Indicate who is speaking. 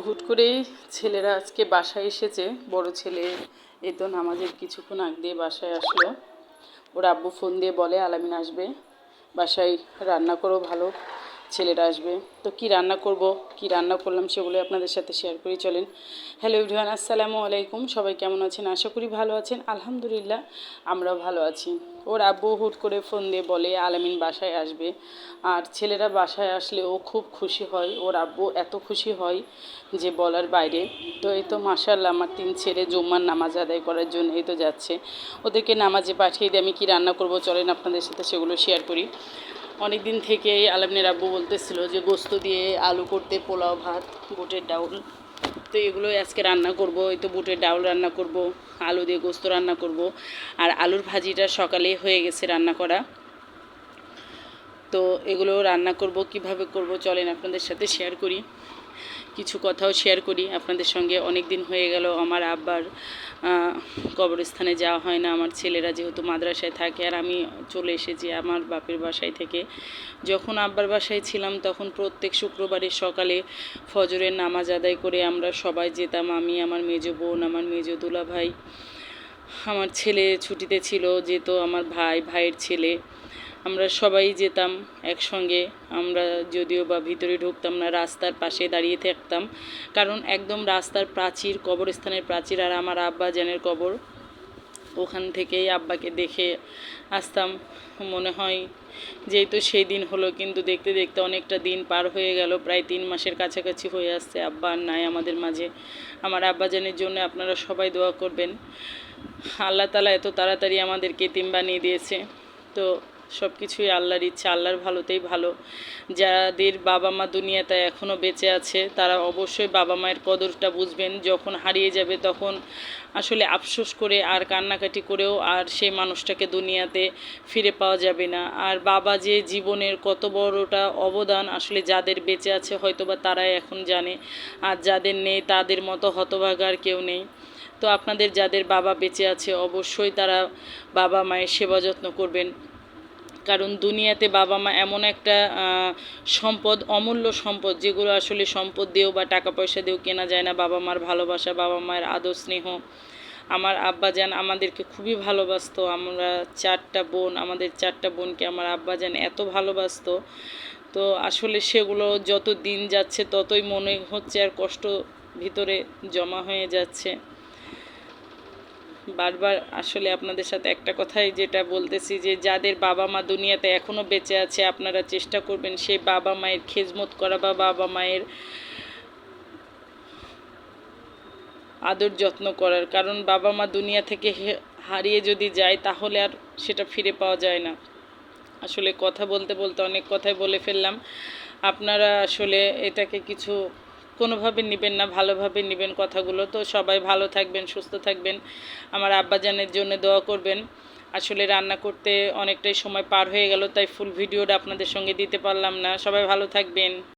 Speaker 1: হুট করেই ছেলেরা আজকে বাসায় এসেছে। বড় ছেলে এই তো নামাজের কিছুক্ষণ আগ দিয়ে বাসায় আসলো। ওর আব্বু ফোন দিয়ে বলে, আলামিন আসবে। বাসায় রান্না করো ভালো। ছেলেরা আসবে। তো কি রান্না করব, কি রান্না করলাম সেগুলো আপনাদের সাথে শেয়ার করি, চলেন। হ্যালো ইভরিওয়ান আসসালামু আলাইকুম, সবাই কেমন আছেন? আশা করি ভালো আছেন। আলহামদুলিল্লাহ, আমরাও ভালো আছি। ওর আব্বু হুট করে ফোন দিয়ে বলে, আলামিন বাসায় আসবে। আর ছেলেরা বাসায় আসলে ও খুব খুশি হয়। ওর আব্বু এত খুশি হয় যে বলার বাইরে। তো এই তো মাসাল্লাহ আমার তিন ছেলে জুম্মার নামাজ আদায় করার জন্য এই তো যাচ্ছে। ওদেরকে নামাজে পাঠিয়ে দিয়ে আমি কি রান্না করব, চলেন আপনাদের সাথে সেগুলো শেয়ার করি। অনেক দিন থেকেই আলামিনের আব্বু বলতেছিল যে গোস্ত দিয়ে আলু করতে, পোলাও, ভাত, বুটের ডাউল। তো এগুলো আজকে রান্না করব, এই তো বুটের ডাউল রান্না করব, আলু দিয়ে গোস্ত রান্না করব। আর আলুর ভাজিটা সকালে হয়ে গেছে রান্না করা। তো এগুলো রান্না করব, কীভাবে করব, চলেন আপনাদের সাথে শেয়ার করি। কিছু কথাও শেয়ার করি। আপনাদের সঙ্গে অনেক দিন হয়ে গেল, আমার আব্বার কবরস্থানে যাওয়া হয় না, আমার ছেলেরা যেহেতু মাদ্রাসায় থাকে, আর আমি চলে এসেছি আমার বাপের বাসায় থেকে। যখন আব্বার বাসায় ছিলাম, তখন প্রত্যেক শুক্রবারের সকালে ফজরের নামাজ আদায় করে আমরা সবাই যেতাম। আমি, আমার মেজো বোন, আমার মেজো দুলা ভাই আমার ছেলে ছুটিতে ছিল, যেত আমার ভাই, ভাইয়ের ছেলে। আমরা সবাই যেতাম একসঙ্গে। আমরা যদিও বা ভিতরে ঢুকতাম না, রাস্তার পাশে দাঁড়িয়ে থাকতাম। কারণ একদম রাস্তার প্রাচীর, কবরস্থানের প্রাচীর আর আমার আব্বা জানের কবর। ওখান থেকেই আব্বাকে দেখে আসতাম। মনে হয় যেহেতু সেই দিন হলো, কিন্তু দেখতে দেখতে অনেকটা দিন পার হয়ে গেল। প্রায় তিন মাসের কাছাকাছি হয়ে আসছে আব্বা আর নাই আমাদের মাঝে। আমার আব্বাজানের জন্য আপনারা সবাই দোয়া করবেন। আল্লাহ তালা এত তাড়াতাড়ি আমাদেরকে তিম বানিয়ে দিয়েছে। তো সব কিছুই আল্লাহর ইচ্ছা, আল্লাহর ভালোতেই ভালো। যাদের বাবা মা দুনিয়াতে এখনও বেঁচে আছে, তারা অবশ্যই বাবা মায়ের কদরটা বুঝবেন। যখন হারিয়ে যাবে তখন আসলে আফসোস করে আর কান্নাকাটি করেও আর সেই মানুষটাকে দুনিয়াতে ফিরে পাওয়া যাবে না। আর বাবা যে জীবনের কত বড়টা অবদান আসলে যাদের বেঁচে আছে হয়তোবা তারাই এখন জানে, আর যাদের নেই তাদের মতো হতভাগার কেউ নেই। তো আপনাদের যাদের বাবা বেঁচে আছে অবশ্যই তারা বাবা মায়ের সেবা যত্ন করবেন। কারণ দুনিয়াতে বাবা মা এমন একটা সম্পদ, অমূল্য সম্পদ, যেগুলো আসলে সম্পদ দিয়েও বা টাকা পয়সা দিয়েও কেনা যায় না। বাবা মার ভালোবাসা, বাবা মায়ের আদর, স্নেহ। আমার আব্বাজান আমাদেরকে খুবই ভালোবাসতো। আমরা চারটা বোন, আমাদের চারটা বোনকে আমার আব্বাজান এত ভালোবাসতো। তো আসলে সেগুলো যত দিন যাচ্ছে, ততই মনে হচ্ছে আর কষ্ট ভিতরে জমা হয়ে যাচ্ছে। বারবার আসলে আপনাদের সাথে একটা কথাই যেটা বলতেছি যে, যাদের বাবা মা দুনিয়াতে এখনও বেঁচে আছে, আপনারা চেষ্টা করবেন সেই বাবা মায়ের খেজমত করা বা বাবা মায়ের আদর যত্ন করার। কারণ বাবা মা দুনিয়া থেকে হারিয়ে যদি যায়, তাহলে আর সেটা ফিরে পাওয়া যায় না। আসলে কথা বলতে বলতে অনেক কথাই বলে ফেললাম। আপনারা আসলে এটাকে কিছু কোনোভাবে নেবেন না, ভালোভাবে নেবেন কথাগুলো। তো সবাই ভালো থাকবেন, সুস্থ থাকবেন। আমার আব্বাজানের জন্য দোয়া করবেন। আসলে রান্না করতে অনেকটাই সময় পার হয়ে গেল, তাই ফুল ভিডিওটা আপনাদের সঙ্গে দিতে পারলাম না। সবাই ভালো থাকবেন।